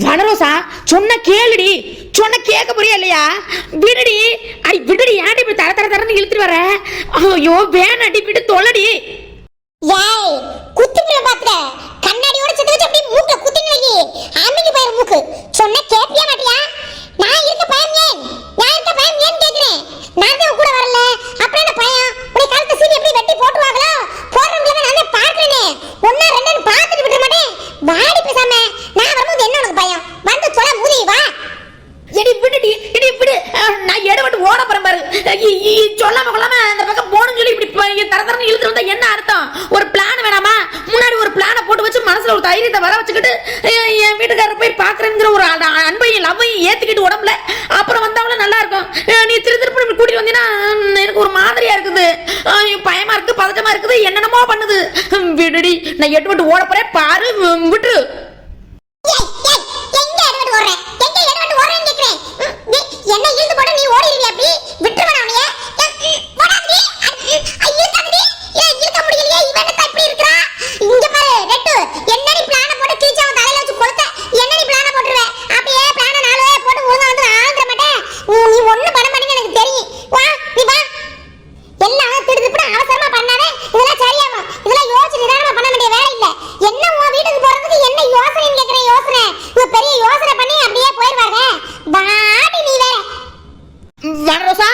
வனரோசா சொன்ன கேளுடி. சொன்ன கேட்க புரிய இல்லையா? விடுடி. ஐ விடுடி. ஏன்டி இப்படி தர தர தரன்னு இழுத்துட்டு வர? ஐயோ வேணாடி விடு தொல்லடி. ஏய் குத்திட்டு பாத்துற. கண்ணாடியோட செத்து வச்சு அப்படியே மூக்க குத்திட்டு வை அன்னைக்கு போயிரு மூக்கு. சொன்ன கேப்பியா மாட்டியா? நான் இருக்க பயம் ஏன்? நான் இருக்க பயம் ஏன் கேக்குறேன்? நான் தான் கூட வரல. அப்புறம் என்ன பயம்? உடைய கழுத்தை சீவி எப்படி வெட்டி போட்டுருவாங்களோ போடுறவங்கள நான் தான் பாக்குறேனே ஒன்னா ரெண்டு பார்த்துட்டு விட மாட்டேன் வாடி பேசாம நான் வரும்போது என்ன உனக்கு பயம் வந்து சொல்ல மூதி வா எடி விடுடி எடி விடு அஹ், நான் எடை விட்டு ஓட போறேன் பாரு இ- இ- சொல்லாம கொள்ளாம அந்த பக்கம் போகணும்னு சொல்லி இப்படி ப- தர தரன்னு இழுத்து வந்தா என்ன அர்த்தம் ஒரு பிளான் வேணாமா முன்னாடி ஒரு பிளானை போட்டு வச்சு மனசுல ஒரு தைரியத்தை வர வச்சுக்கிட்டு எ- என் வீட்டுக்காரர் போய் பாக்குறேங்கிற ஒரு அ- அ- அன்பையும் லவ்வையும் ஏத்துக்கிட்டு உடம்புல அப்புறம் வந்தாலும் நல்லா இருக்கும் அஹ், நீ திரு திருப்பி கூட்டிட்டு வந்தீங்கன்னா எனக்கு ஒரு மாதிரியா இருக்குது. பயமா இருக்கு பதட்டமா இருக்குது என்னென்னமோ பண்ணுது. ம், விடுடி நான் எட்டு விட்டு ஓட போறேன் பாரு விட்டுரு ஏய், ஏய், எங்க எடுபட்டு ஓடுற? எங்க எடுபட்டு ஓடுறேன்னு கேக்குறேன். ம், நீ என்ன இழுத்து போட்டு நீ ஓடிடுவியா அப்படி? விட்டுருவேனா உன்னைய? ஏய், ம், ஓடாதடி. அ, ம், ஐ, இழுக்காதடி. ஏய், இழுக்க முடியலையே, இவன் என்னத்தா இப்படி இருக்கிறா? இங்க பாரு, ரெட்டு, என்னடி plan அ போட்டு கிழிச்சு அவன் தலையில வச்சு கொளுத்த? என்னடி plan அ போட்டுருவ? அப்படியே plan அ நாலு வாயை போட்டு ஒழுங்கா வந்து நான் ஆழ்ந்துட மாட்டேன். உம், நீ ஒண்ணும் பண்ண மாட்டேன்னு எனக்கு தெரியும். வா, நீ வா. எல்லாம் திடுதிப்புன்னு அவசரமா பண்ணாத இதெல்லாம் சரியாகும் இதெல்லாம் யோசிச்சு நிதானமா பண்ண வேண்டிய வேலை இல்ல என்ன உன் வீட்டுக்கு போறதுக்கு என்ன யோசனைன்னு கேக்குறேன் யோசனை இவ பெரிய யோசனை பண்ணி அப்படியே போயிருவாங்க வாடி நீ வேற வனரோசா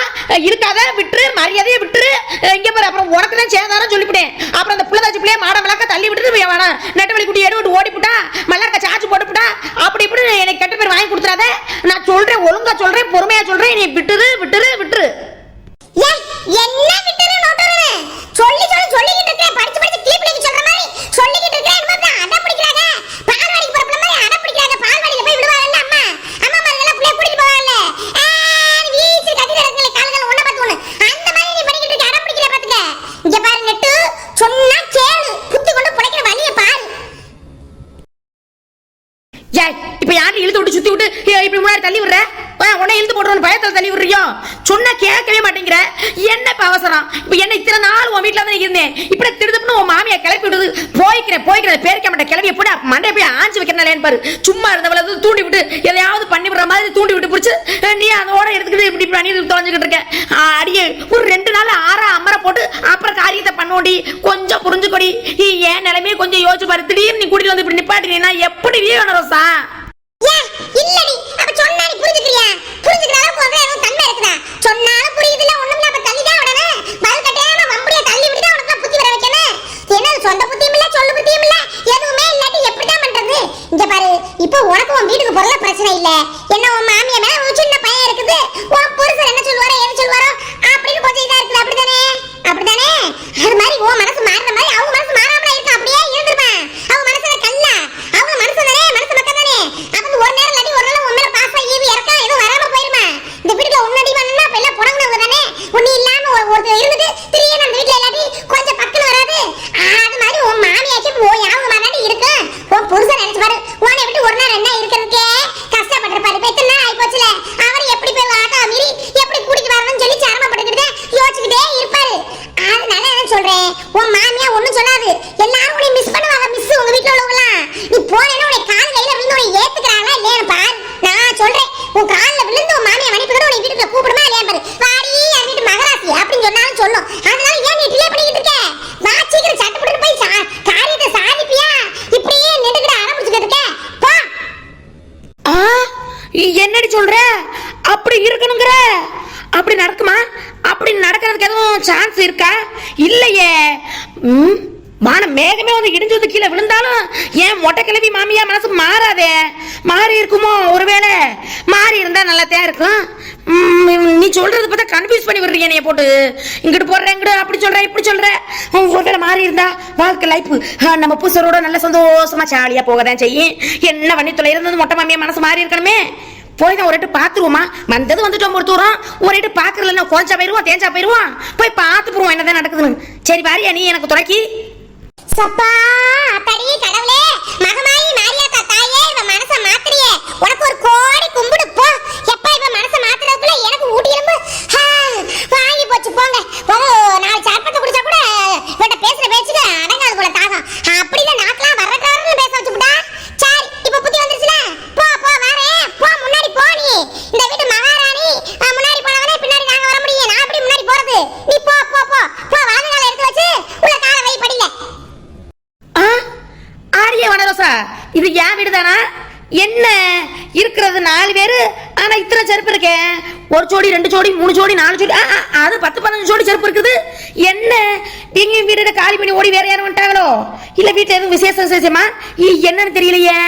இருக்காத விட்டுரு மரியாதையை விட்டுரு இங்க பாரு அப்புறம் உனக்கு தான் சேதாரம் சொல்லிவிட்டேன் அப்புறம் அந்த புள்ளதாச்சி பிள்ளைய மாட மலக்க தள்ளி விட்டுட்டு வேணாம் நெட்டவழி குட்டி எடுத்து ஓடிப்புட்டா மல்லாக்க சார்ஜ் போட்டுப்புட்டா போட்டு அப்படி இப்படி எனக்கு கெட்ட பேர் வாங்கி கொடுத்துறாத. நான் சொல்றேன் ஒழுங்கா சொல்றேன் பொறுமையா சொல்றேன் நீ விட்டுரு விட்டுரு விட்டுரு ஏய், என்ன விட்டுரு நோட்டுரு சொல்லி சொல்லி சொல்லிக்கிட்டு இருக்கேன் படிச்சு படிச்சு டீ பிள்ளைக்கு சொல்ற மாதிரி சொல்லிக்கிட்டு இருக்கேன் என்னமோ தான் அடம் பிடிக்கிறாங்க பால்வாடிக்கு போற பிள்ளை மாதிரி அடம் பிடிக்கிறாங்க பால்வாடியில போய் விடுவாங்கல்ல அம்மா அம்மா மாதிரி பிள்ளைய கூட்டிட்டு போவாங்கல்ல ஆ, வீசி கட்டி கிடக்குல கால்கள் ஒண்ண பார்த்து ஒண்ணு அந்த மாதிரி நீ பண்ணிக்கிட்டு இருக்க அடம் பிடிக்கிற பாத்துக்க இங்க பாரு நெட்டு சொன்னா கேளு குத்தி கொண்டு புடைக்கிற வழியை பாரு ஏய் இப்ப யாரும் இழுத்து விட்டு சுத்தி விட்டு ஏய், இப்படி முன்னாடி தள்ளி விடுற ஆ, உன்னை இழுத்து போடுறோம் பயத்துல தள்ளி விடுறியோ சொன்னா கேட்கவே மாட்டேங்கிற என்ன இப்ப அவசரம் இப்ப என்ன இத்தனை நாள் உன் வீட்டுல தான் இருந்தேன் இப்படி திடுதுப்புன்னு உன் மாமியா கிளப்பி விடுது போய்க்கிறேன் போய்க்கிறேன் பேரிக்க மாட்டேன் கிளம்பி எப்படி மண்டைய போய் ஆஞ்சு வைக்கிறேன் பாரு சும்மா இருந்தவள வந்து தூண்டி விட்டு எதையாவது பண்ணி விடுற மாதிரி தூண்டி விட்டு பிடிச்சி அஹ், நீ அதோட எடுத்துக்கிட்டு இப்படி பண்ணி தொலைஞ்சிக்கிட்டு இருக்க. அடியே ஒரு ரெண்டு நாள் ஆறா அமர போட்டு அப்புறம் காரியத்தை பண்ணோடி கொஞ்சம் புரிஞ்சுக்கொடி. நீ ஏன் நிலைமையை கொஞ்சம் யோசிச்சு பாரு. திடீர்னு நீ கூட்டிட்டு வந்து இப்படி நிப்பாட்டினா எப்படி வேணும் ரோசா? இல்லடி. அப்ப சொன்னா நீ புரிஞ்சுக்கிறியா? புரிஞ்சுக்கிற அளவுக்கு உனக்கு தன்மை இருக்குதா? சொன்னாலும் புரியுது இல்ல ஒண்ணும் இல்லாம தள்ளி தான் விடணும். பதில் கட்டையாம வம்படியா தள்ளி விட்டு உனக்கு புத்தி வர வைக்கணும். என்ன சொந்த புத்தியும் இல்ல சொல்லு புத்தியும் இல்ல? எதுவுமே இங்க பாரு இப்போ உனக்கு உன் வீட்டுக்கு போறல பிரச்சனை இல்ல. என்ன உன் மாமியா மேல ஒரு சின்ன பையன் இருக்குது? உன் புருஷன் என்ன சொல்லுவாரோ என்ன சொல்லுவாரோ? அப்படின்னு கொஞ்சம் இதா இருக்குது அப்படிதானே அப்படிதானே அது மாதிரி உன் மனசு மாறுற மாதிரி அவங்க மனசு மாறாமல இருக்கு அப்படியே இருந்துருமா அவங்க மனசுல கல்ல. அவங்க மனசு தானே மனசு மக்கள் தானே? அவங்க ஒரு நேரம் இல்லாட்டி ஒரு நாள் உன் மேல பாசா ஈவி இறக்கா எதுவும் வராம போயிருமா? இந்த வீட்டுல உன்னடி பண்ணா அப்ப எல்லாம் புடங்குனவங்க தானே? ஒண்ணு இல்லாம ஒருத்தர் இருந்துட்டு திடீர்னு அந்த வீட்டுல இல்லாட்டி கொஞ்சம் பக்கத்துல வராது அது மாதிரி உன் மாமியாச்சும் போய் அவங்க மாதிரி இருக்கு உன் புருஷன் நினைச்சு பாரு உன்னை விட்டு ஒரு நாள் என்ன இருக்கிறதுக்கே கஷ்டப்பட்டிருப்பாரு இப்ப எத்தனை நாள் ஆயிப்போச்சுல அவர் எப்படி போய் ஆட்டா மீறி எப்படி கூட்டிட்டு வரணும்னு சொல்லி சிரமப்பட்டுக்கிட்டு யோசிச்சுக்கிட்டே இருப்பாரு அதனால என்ன சொல்றேன் உன் மாமியா ஒண்ணும் சொல்லாது எல்லாரும் உன்னை மிஸ் பண்ணுவாங்க மிஸ் உங்க வீட்டுல உள்ளவங்களாம் நீ போனேன்னா உன்னை கால் கையில விழுந்து உன்னை ஏத்துக்கிறாங்களா இல்லையா பாரு நான் சொல்றேன் உன் கால்ல கீழே விழுந்தாலும் ஏன் மொட்டை கிளவி மாமியா மனசு மாறாதே? மாறி இருக்குமோ ஒருவேளை? மாறி இருந்தா நல்லதே இருக்கும். நீ சொல்றது பார்த்தா கன்ஃபியூஸ் பண்ணி விடுறீங்க என்னைய போட்டு. இங்கிட்டு போடுற இங்கிட்டு அப்படி சொல்ற இப்படி சொல்ற. ஒருவேளை மாறி இருந்தா வாழ்க்கை லைஃப் நம்ம புசரோட நல்ல சந்தோஷமா ஜாலியா போக தான் செய்யும். என்ன பண்ணி தொலை இருந்தது மொட்டை மாமியா மனசு மாறி இருக்கணுமே? போய் தான் ஒரு எட்டு பார்த்துருவோமா வந்தது வந்துட்டோம் ஒரு தூரம். ஒரு எட்டு பார்க்கறதுல குறைஞ்சா போயிருவோம் தேஞ்சா போயிருவோம். போய் பார்த்து போவோம் என்னதான் நடக்குதுன்னு. சரி வாரியா நீ எனக்கு துணைக்கி. சப்பா அத்தடி கடவுளே. மகமாயி மாரியாத்தா தாயே இவ மனச மாத்திரியே உனக்கு ஒரு கோ ஜோடி ரெண்டு ஜோடி மூணு ஜோடி நாலு ஜோடி அது பத்து பதினஞ்சு ஜோடி செருப்பு இருக்குது. என்ன? எங்க வீட்டை காலி பண்ணி ஓடி வேற யாரும் வந்துட்டாங்களோ? இல்லை வீட்டில் எதுவும் விசேஷம்? விசேஷமா என்னன்னு தெரியலையே.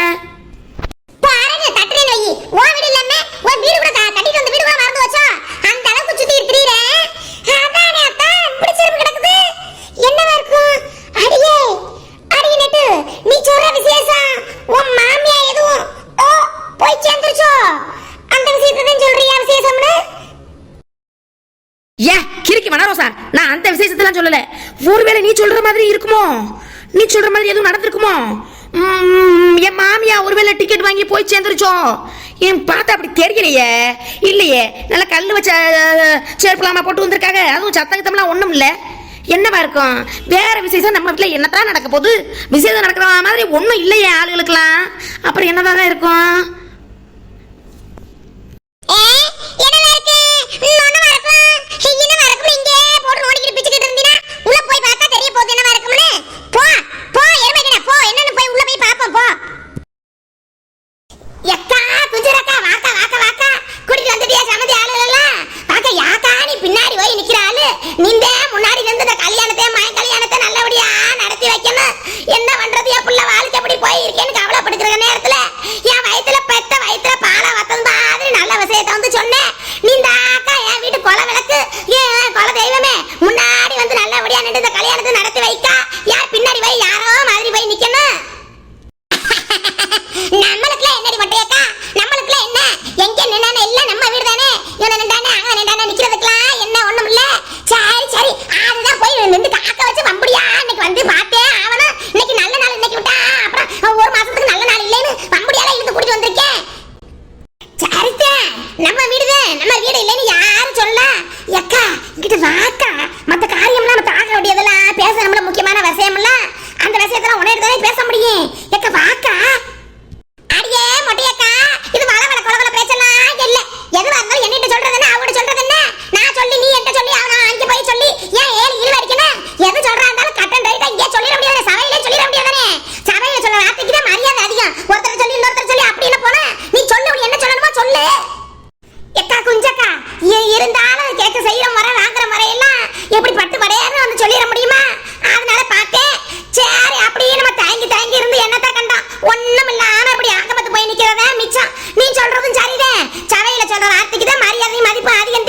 உபதேசத்தெல்லாம் சொல்லல. ஒருவேளை நீ சொல்ற மாதிரி இருக்குமோ? நீ சொல்ற மாதிரி எதுவும் நடந்திருக்குமோ? என் மாமியா ஒருவேளை டிக்கெட் வாங்கி போய் சேர்ந்துருச்சோம் என் பார்த்தா அப்படி தெரியலையே? இல்லையே. நல்லா கல் வச்ச சேர்ப்புலாமா போட்டு வந்திருக்காங்க. அதுவும் சத்தகத்தம்லாம் ஒன்றும் இல்லை. என்னவா இருக்கும்? வேற விசேஷம் நம்ம வீட்டில் என்னத்தான் நடக்க போகுது? விசேஷம் நடக்கிற மாதிரி ஒன்றும் இல்லையே ஆளுகளுக்கெல்லாம். அப்புறம் என்னதான் இருக்கும்? நிக்கிறவன் மிச்சம். நீ சொல்றதும் சரிதான். சவையில சொல்ற வார்த்தைக்கு தான் மரியாதை மதிப்பு அதிகம்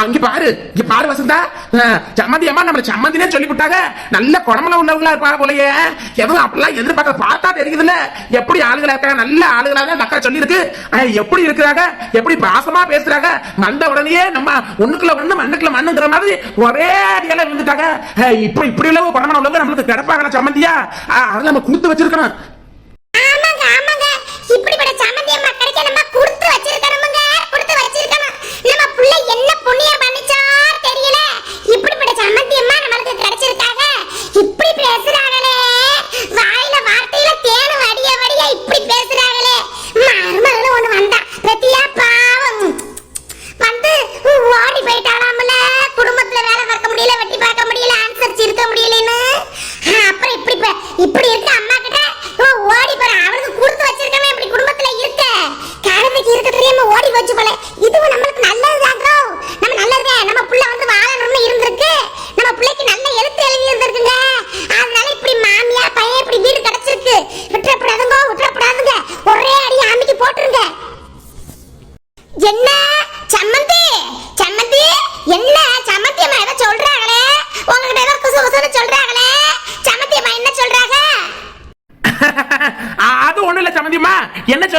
அங்க பாரு இங்க பாரு வசந்தா. சம்மந்தி அம்மா நம்ம சம்மந்தினே சொல்லி விட்டாங்க நல்ல குழம்புல உள்ளவங்களா இருப்பாங்க போலயே. எதுவும் அப்படிலாம் எதிர்பார்க்க பார்த்தா தெரியுதுல்ல. எப்படி ஆளுகளா இருக்காங்க? நல்ல ஆளுகளா தான் அக்கா சொல்லியிருக்கு. எப்படி இருக்கிறாங்க? எப்படி பாசமா பேசுறாங்க? வந்த உடனே நம்ம ஒண்ணுக்குள்ள வந்து மண்ணுக்குள்ள மண்ணுங்கிற மாதிரி ஒரே அடியால இருந்துட்டாங்க இப்போ இப்படி உள்ள குழம்புல உள்ளவங்க நம்மளுக்கு கிடப்பாங்க சம்மந்தியா? அதை நம்ம கொடுத்து வச்சிருக்கணும். ஆமாங்க ஆமாங்க.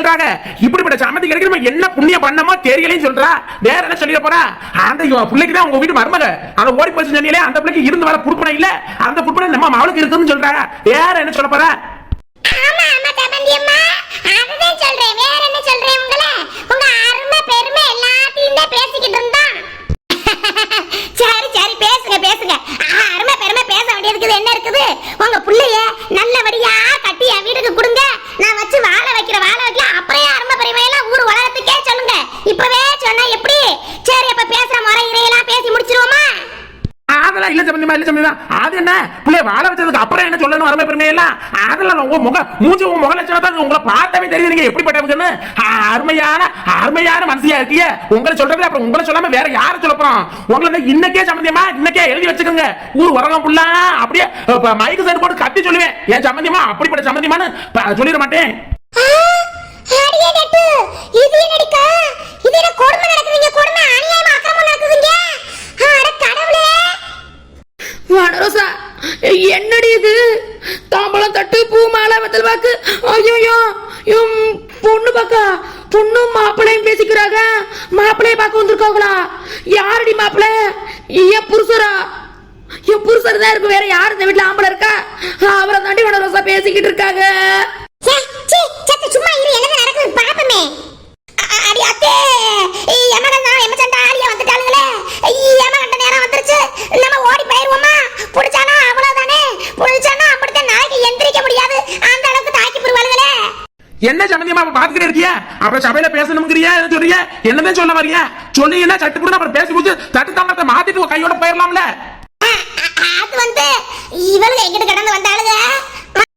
சொல்றாங்க. இப்படிப்பட்ட சம்மந்தி கிடைக்கிற என்ன புண்ணியம் பண்ணமோ தெரியலைன்னு சொல்றா. வேற என்ன சொல்லிட போறா? அந்த பிள்ளைக்கு தான் உங்க வீட்டு மருமக. அந்த ஓடி போச்சு சொன்னீங்களே அந்த பிள்ளைக்கு இருந்து வர குடுப்பனை இல்ல. அந்த குடுப்பனை நம்ம அவளுக்கு இருக்குன்னு சொல்றாங்க வேற என்ன சொல்ல போறா ஆமா ஆமா சம்பந்தி அம்மா அதுதான் சொல்றேன் வேற என்ன சொல்றேன் உங்களை உங்க அருமை பெருமை எல்லாத்தையும் தான் பேசிக்கிட்டு இருந்தான் சரி சரி பேசுங்க பேசுங்க ஆ, அருமை பெருமை பேச வேண்டியதுக்கு என்ன இருக்குது உங்க புள்ளைய நல்லபடியா கட்டி என் வீட்டுக்கு கொடுங்க நான் வச்சு வாழ வைக்கிற வாழ வைக்கல அப்புறம் என் அருமை பெருமை எல்லாம் ஊர் உலகத்துக்கே சொல்லுங்க இப்பவே சொன்னா எப்படி சரி அப்ப பேசுற முறை இறையெல்லாம் பேசி முடிச்சிருவோமா அதெல்லாம் இல்ல சம்பந்தமா இல்ல சம்பந்தமா அது என்ன பிள்ளைய வாழ வச்சதுக்கு அப்புறம் என்ன பெருமை எல்லாம் அதெல்லாம் உங்க முக மூஞ்சி உங்க முக லட்சணம் உங்களை பார்த்தாவே தெரியுது. நீங்க எப்படிப்பட்டவங்கன்னு அருமையான அருமையான மனசியா இருக்கீங்க. உங்களை சொல்றது அப்புறம் உங்களை சொல்லாம வேற யாரை சொல்ல போறோம்? உங்களை இன்னைக்கே சம்பந்தியமா இன்னைக்கே எழுதி வச்சுக்கோங்க. ஊர் உரகம் புள்ளா அப்படியே மைக்கு சைடு போட்டு கத்தி சொல்லுவேன். ஏன் சம்பந்தியமா அப்படிப்பட்ட சம்பந்தியமான்னு சொல்லிட மாட்டேன். இது என்னடிக்கா இது என்ன கொடுமை மாலை வெத்தல் பாக்கு ஐயோ பொண்ணு பாக்கா பொண்ணும் மாப்பிள்ளையும் பேசிக்கிறாங்க. மாப்பிள்ளைய பார்க்க வந்திருக்காங்களா? யாரடி மாப்பிள்ளை? என் புருஷரா? என் புருஷர் தான் இருக்கு. வேற யாரு இந்த வீட்டுல ஆம்பளை இருக்கா? அவரை தாண்டி வனரோசா பேசிக்கிட்டு இருக்காங்க. சும்மா இரு. என்ன நடக்குது? பாப்பமே. என்ன பாத்துக்கிட்டே இருக்கியா? அப்புறம் சபையில பேசணுங்கிறியா என்ன சொல்றியா? என்னதான் சொல்ல வரியா சொன்னீங்கன்னா சட்டு கூட அப்புறம் பேசி முடிச்சு தட்டு தாமத்தை மாத்திட்டு கையோட போயிடலாம்ல. அது வந்து இவளுங்க எங்கிட்ட கடந்து வந்தாளுங்க?